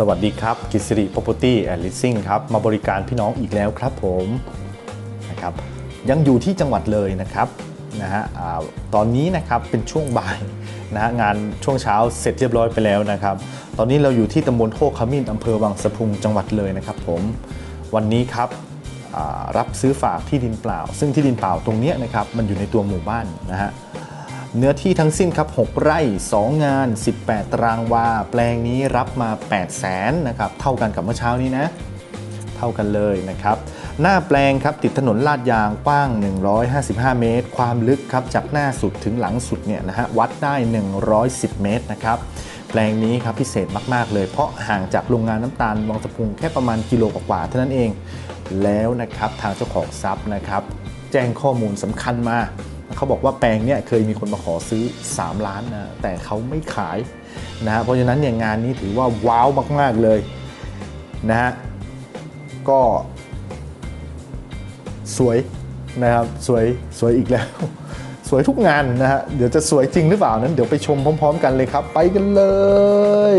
สวัสดีครับกิษริ Property and Leasing ครับ มาบริการพี่น้องอีกแล้วครับผมนะครับยังอยู่ที่จังหวัดเลยนะครับนะฮะตอนนี้นะครับเป็นช่วงบ่ายนะฮะงานช่วงเช้าเสร็จเรียบร้อยไปแล้วนะครับ ตอนนี้เราอยู่ที่ตำบลโคกขมิ้นอำเภอวังสะพุงจังหวัดเลยนะครับผมวันนี้ครับรับซื้อฝากที่ดินเปล่า ซึ่งที่ดินเปล่าตรงเนี้ยนะครับมันอยู่ในตัวหมู่บ้านนะฮะ เนื้อที่ทั้งสิ้นครับ 6 ไร่ 2 งาน 18 ตารางวา แปลงนี้รับมา 8 0 0แสนนะครับ เท่ากันกับเมื่อเช้านี้นะ เท่ากันเลยนะครับ หน้าแปลงครับติดถนนลาดยางกว้าง 155 เมตร ความลึกครับจากหน้าสุดถึงหลังสุดเนี่ยนะฮะวัดได้ 110 เมตรนะครับแปลงนี้ครับพิเศษมากๆ เลยเพราะห่างจากโรงงานน้ำตาลวังสะพุงแค่ประมาณกิโลกว่าๆเท่านั้นเอง แล้วนะครับทางเจ้าของทรัพย์นะครับ แจ้งข้อมูลสำคัญมา เขาบอกว่าแปลงเนี่ยเคยมีคนมาขอซื้อ 3 ล้านนะแต่เขาไม่ขายนะฮะเพราะฉะนั้นเนี่ยงานนี้ถือว่าว้าวมาก ๆ เลยนะฮะก็สวยนะครับสวยสวยอีกแล้ว สวยทุกงานนะฮะเดี๋ยวจะสวยจริงหรือเปล่านั้นเดี๋ยวไปชมพร้อม ๆ กันเลยครับ ไปกันเลย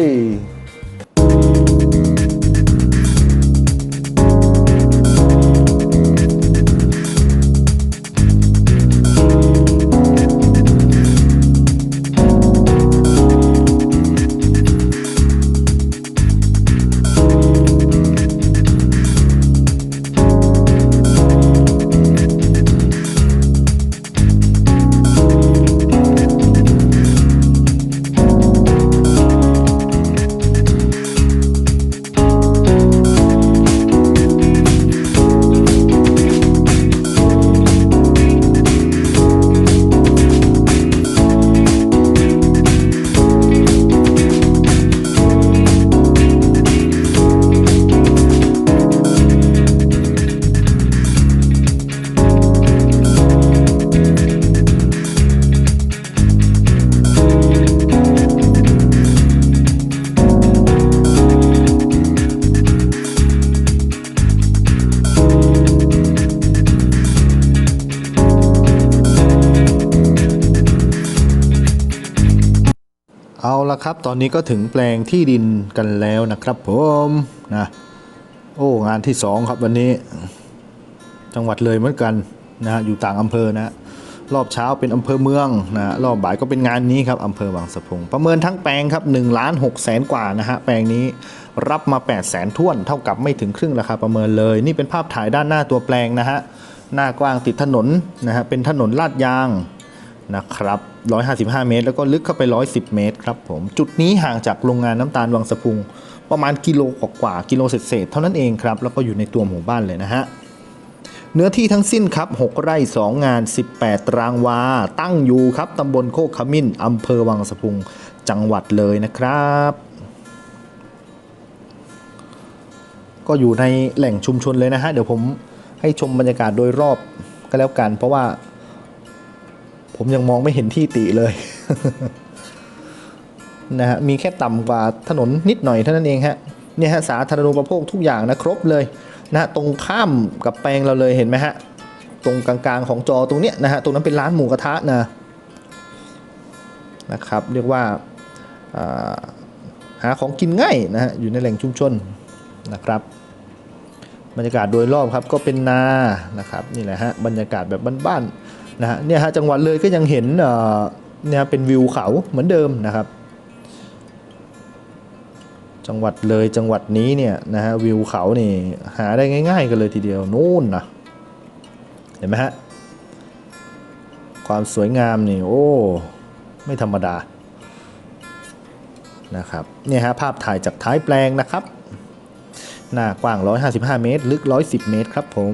ละครับ ตอนนี้ก็ถึงแปลงที่ดินกันแล้วนะครับผมนะโอ้งานที่2ครับวันนี้ จังหวัดเลยเหมือนกันนะฮะอยู่ต่างอำเภอนะรอบเช้าเป็นอำเภอเมืองนะรอบบ่ายก็เป็นงานนี้ครับอำเภอบางสะพงประเมินทั้งแปลงครับ1ล้าน6แสนกว่านะฮะแปลงนี้รับมา8 0 0แสนท้วนเท่ากับไม่ถึงครึ่งราคาประเมินเลย นี่เป็นภาพถ่ายด้านหน้าตัวแปลงนะฮะหน้ากว้างติดถนนนะฮะเป็นถนนลาดยางนะครับ 155 เมตร แล้วก็ลึกเข้าไป 110 เมตรครับผม จุดนี้ห่างจากโรงงานน้ำตาลวังสะพุง ประมาณกิโลกว่าๆกิโลเศษเท่านั้นเองครับ แล้วก็อยู่ในตัวหมู่บ้านเลยนะฮะเนื้อที่ทั้งสิ้นครับ 6 ไร่ 2 งาน 18 ตารางวา ตั้งอยู่ครับตำบลโคกขมิ้นอำเภอวังสะพุง จังหวัดเลยนะครับ ก็อยู่ในแหล่งชุมชนเลยนะฮะ เดี๋ยวผมให้ชมบรรยากาศโดยรอบก็แล้วกัน เพราะว่า ผมยังมองไม่เห็นที่ติเลยนะฮะมีแค่ต่ำกว่าถนนนิดหน่อยเท่านั้นเองฮะเนี่ยฮะสาธารณูปโภคทุกอย่างนะครบเลยนะฮะตรงข้ามกับแปลงเราเลยเห็นไหมฮะตรงกลางๆของจอตรงเนี้ยนะฮะตรงนั้นเป็นร้านหมูกระทะนะนะครับเรียกว่าอ่าหาของกินง่ายนะฮะอยู่ในแหล่งชุมชนนะครับบรรยากาศโดยรอบครับก็เป็นนานะครับนี่แหละฮะบรรยากาศแบบบ้านๆ นะฮะเนี่ยฮะจังหวัดเลยก็ยังเห็นเอ่อเนี่ยเป็นวิวเขาเหมือนเดิมนะครับ จังหวัดเลยจังหวัดนี้เนี่ยนะฮะวิวเขานี่หาได้ง่าย ๆ กันเลยทีเดียวนู่นนะเห็นไหมฮะความสวยงามนี่โอ้ไม่ธรรมดานะครับเนี่ยฮะภาพถ่ายจากท้ายแปลงนะครับ หน้ากว้าง 155 เมตร ลึก 110 เมตรครับผม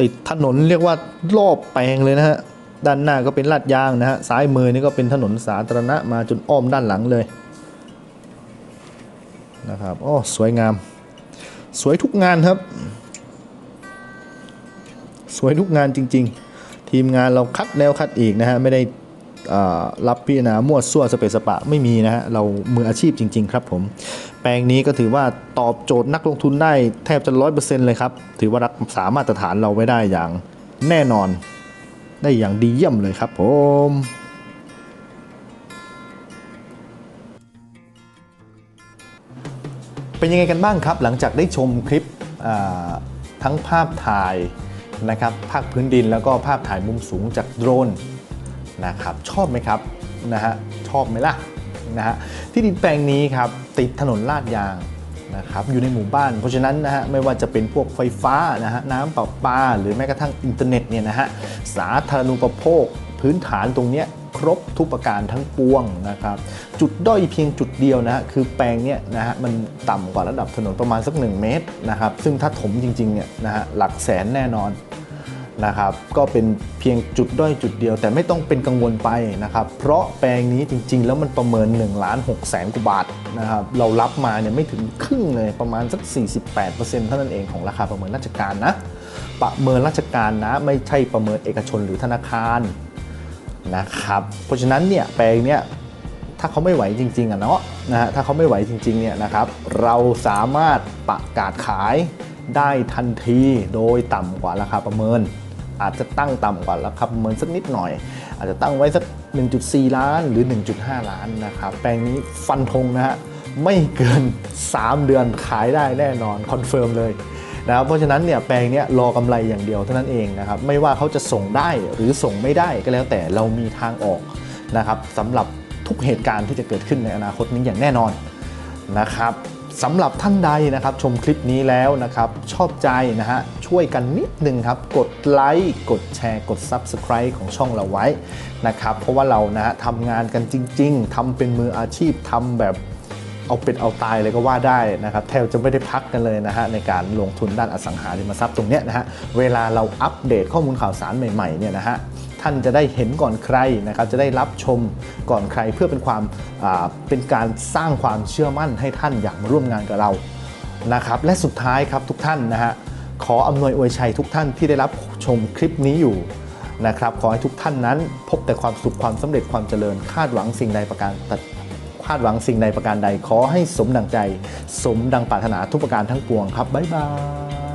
ติดถนนเรียกว่ารอบแปลงเลยนะฮะด้านหน้าก็เป็นลาดยางนะฮะซ้ายมือนี่ก็เป็นถนนสาธารณะมาจนอ้อมด้านหลังเลยนะครับโอ้สวยงาม สวยทุกงานครับ สวยทุกงานจริง ๆ ทีมงานเราคัดแล้วคัดอีกนะฮะไม่ได้ รับพิจารณามั่วซั่วสเปซสปะไม่มีนะฮะเรามืออาชีพจริง ๆ ครับผม แปลงนี้ก็ถือว่าตอบโจทย์นักลงทุนได้แทบจะร้อยเปอร์เซ็นต์เลยครับ ถือว่ารักษามาตรฐานเราไว้ได้อย่างแน่นอน ได้อย่างดีเยี่ยมเลยครับผมเป็นยังไงกันบ้างครับ หลังจากได้ชมคลิปทั้งภาพถ่ายนะครับภาคพื้นดินแล้วก็ภาพถ่ายมุมสูงจากโดรน นะครับชอบไหมครับนะฮะชอบไหมล่ะนะฮะที่ดินแปลงนี้ครับติดถนนลาดยางนะครับอยู่ในหมู่บ้าน เพราะฉะนั้นนะฮะไม่ว่าจะเป็นพวกไฟฟ้านะฮะน้ำประปา หรือแม้กระทั่งอินเทอร์เน็ตเนี่ยนะฮะสาธารณูปโภค พื้นฐานตรงเนี้ยครบทุกประการทั้งปวงนะครับจุดด้อยเพียงจุดเดียวนะฮะคือแปลงเนี้ยนะฮะมันต่ำกว่าระดับถนนประมาณสัก 1 เมตรนะครับซึ่งถ้าถมจริงๆเนี่ยนะฮะหลักแสนแน่นอน นะครับก็เป็นเพียงจุดด้อยจุดเดียว แต่ไม่ต้องเป็นกังวลไปนะครับ เพราะแปลงนี้จริง ๆ แล้วมันประเมิน1ล้าน6แสนกว่าบาทนะครับเรารับมาเนี่ยไม่ถึงครึ่งเลยประมาณสัก 48%เท่านั้นเองของราคาประเมินราชการนะ ประเมินราชการนะไม่ใช่ประเมินเอกชนหรือธนาคารนะครับเพราะฉะนั้นเนี่ยแปลงเนี่ยถ้าเขาไม่ไหวจริงๆอะเนาะนะฮะถ้าเขาไม่ไหวจริงๆเนี่ยนะครับเราสามารถประกาศขายได้ทันทีโดยต่ำกว่าราคาประเมิน อาจจะตั้งต่ำกว่าราคาประเมินสักนิดหน่อย อาจจะตั้งไว้สัก 1.4 ล้านหรือ 1.5 ล้านนะครับ แปลงนี้ฟันธงนะฮะไม่เกิน 3 เดือนขายได้แน่นอนคอนเฟิร์มเลยนะครับเพราะฉะนั้นเนี่ยแปลงเนี้ยรอกำไรอย่างเดียวเท่านั้นเองนะครับไม่ว่าเขาจะส่งได้หรือส่งไม่ได้ก็แล้วแต่เรามีทางออกนะครับสำหรับทุกเหตุการณ์ที่จะเกิดขึ้นในอนาคตนี้อย่างแน่นอนนะครับ สำหรับท่านใดนะครับชมคลิปนี้แล้วนะครับชอบใจนะฮะช่วยกันนิดนึงครับกดไลค์กดแชร์กด Subscribe ของช่องเราไว้นะครับเพราะว่าเรานะฮะทำงานกันจริง ๆทำเป็นมืออาชีพทำแบบเอาเป็นเอาตายเลยก็ว่าได้นะครับแทบจะไม่ได้พักกันเลยนะฮะในการลงทุนด้านอสังหาริมทรัพย์ตรงเนี้ยนะฮะเวลาเราอัปเดตข้อมูลข่าวสารใหม่ๆเนี่ยนะฮะ ท่านจะได้เห็นก่อนใครนะครับจะได้รับชมก่อนใครเพื่อเป็นความเป็นการสร้างความเชื่อมั่นให้ท่านอยากมาร่วมงานกับเรานะครับและสุดท้ายครับทุกท่านนะฮะขออำนวยอวยชัยทุกท่านที่ได้รับชมคลิปนี้อยู่นะครับขอให้ทุกท่านนั้นพบแต่ความสุขความสำเร็จความเจริญคาดหวังสิ่งใดประการตคาดหวังสิ่งใดประการใด ขอให้สมดังใจ สมดังปรารถนาทุกประการทั้งปวงครับบ๊ายบาย